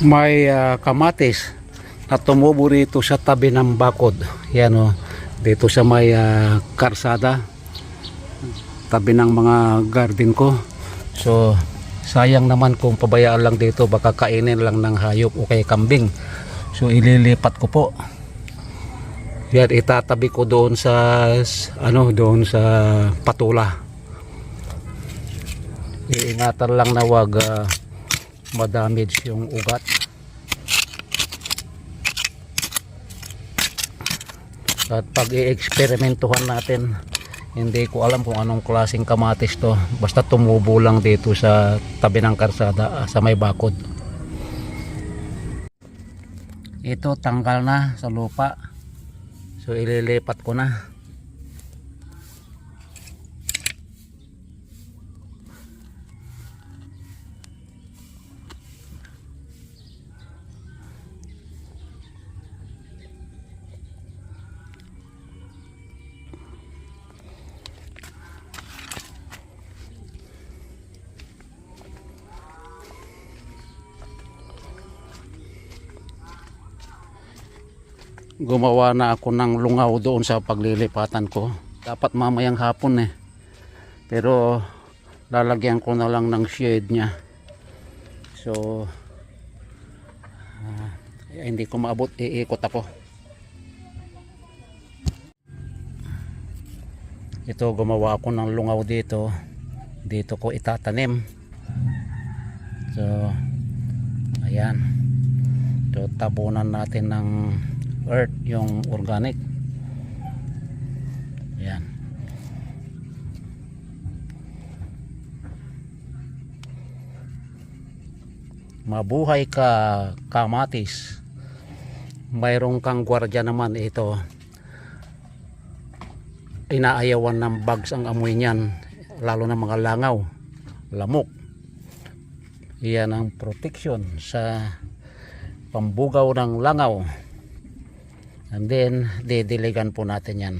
may ah, kamatis na tumubo rito sa tabi ng bakod. Yan o, dito sa may ah, karsada, tabi ng mga garden ko. So, sayang naman kung pabayaan lang dito, baka kainin lang ng hayop o kay kambing. So, ililipat ko po. Yan, itatabi ko doon sa, ano, doon sa patula. Iingatan lang na wag ah, madamage yung ugat. At pag i-eksperimentuhan natin hindi ko alam kung anong klaseng kamatis to. Basta tumubo lang dito sa tabi ng karsada ah, sa may bakod. Ito tanggal na sa lupa so ililipat ko na gumawa na ako ng lungaw doon sa paglilipatan ko. Dapat mamayang hapon eh. Pero lalagyan ko na lang ng shade niya. So ah, hindi ko maabot iikot ako. Ito gumawa ako ng lungaw dito. Dito ko itatanim. So ayan. So tabunan natin ng earth yung organic. Yan. Mabuhay ka kamatis. Mayroong kang gwardya naman ito. Inaayawan ng bugs ang amoy niyan lalo na mga langaw lamok. Iyan ang protection sa pambugaw ng langaw And then, didiligan po natin yan.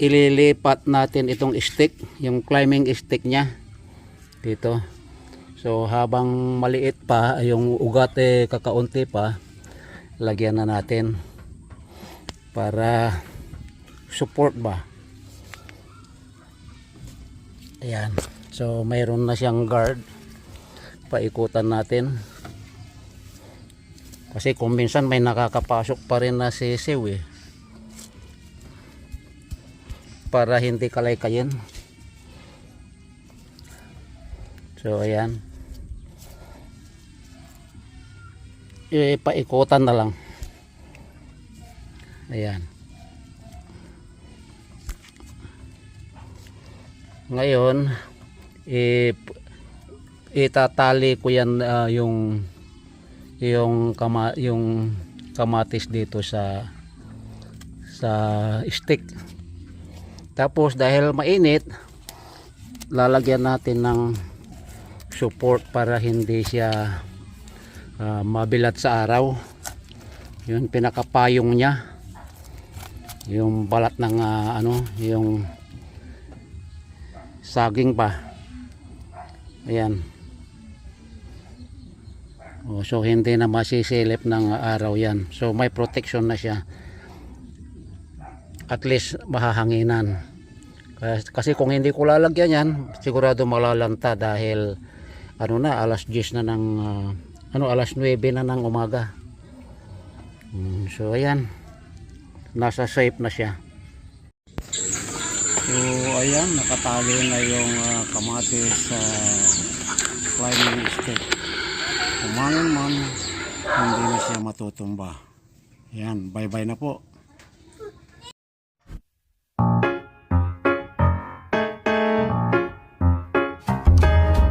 Ililipat natin itong stick, yung climbing stick niya dito. So habang maliit pa, yung ugat eh kakaunti pa, lagyan na natin para support ba? Ayan. So mayroon na siyang guard. Paikutan natin. Kasi kung minsan may nakakapasok pa rin na sisiw eh. Para hindi kalay-kayin. So ayan. Ipaikutan na lang Ayan. Ngayon, i itatali ko yan ah, yung yung kama yung kamatis dito sa sa stick. Tapos dahil mainit, lalagyan natin ng support para hindi siya ah, mabilat sa araw. Yun pinakapayong niya yung balat ng ah, ano yung saging pa. Ayan. O, so hindi na masisilip ng araw yan. So may protection na siya. At least mahahanginan. Kasi, kung hindi ko lalagyan yan sigurado malalanta dahil ano na alas 10 na ng ah, ano alas 9 na ng umaga. Mm, so ayan nasa safe na siya. So ayan nakatali na yung uh, kamatis sa climbing stick. Kumain man hindi na siya matutumba. Yan bye bye na po